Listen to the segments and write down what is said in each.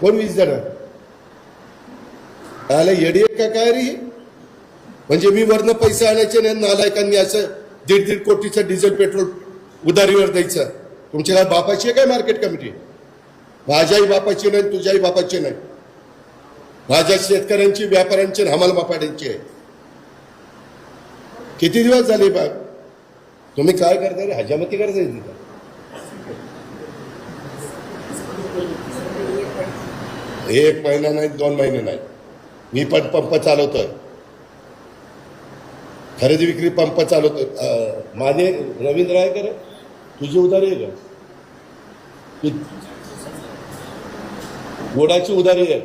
कोण वीस जण आला येडी का काय रे? म्हणजे मी वरनं पैसे आणायचे नाही नालायकांनी असं दीड दीड कोटीचं डिझेल पेट्रोल उधारीवर द्यायचं. तुमच्या काय बापाची आहे काय मार्केट कमिटी? माझ्याही बापाची नाही तुझ्याही बापाची नाही. माझ्या शेतकऱ्यांची व्यापाऱ्यांची आणि हमाल मापाड्यांची आहे. किती दिवस झाले बा तुम्ही काय करता रे? हजामती करताय तिथं एक महिना नाही दोन महिने नाही मी पण पंप चालवतोय. खरेदी विक्री पंप चालवतोय. माझे रवींद्र आहे का रे? तुझी उधारी आहे का? गोडाची उधारी आहे.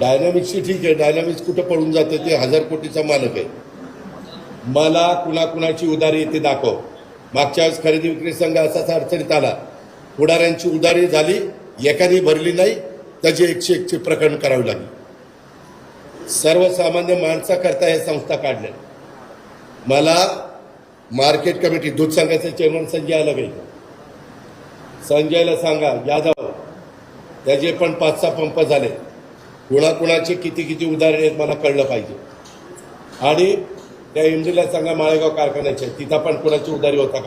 डायनामिक्सची ठीक आहे. डायनामिक्स कुठं पळून जाते ते हजार कोटीचा मालक आहे. मला कुणाकुणाची उधारी ते दाखव. मागच्या वेळेस खरेदी विक्री संघ असाच अडचणीत आला. पुढाऱ्यांची उधारी झाली एकाने भरली नाही त्याची एकशे एकशे प्रकरण करावे लागली. सर्वसामान्य माणसाकरता हे संस्था काढल्या मला मार्केट कमिटी दूध संघाचे चेअरमन संजयला पाहिजे संजयला सांगा यादव त्याचे पण पाच सहा पंप झाले. कुणाकुणाचे किती किती उदाहरण आहेत मला कळलं पाहिजे. आणि त्या एमडीला सांगा माळेगाव कारखान्याचे तिथं पण कुणाची उधारी होता का?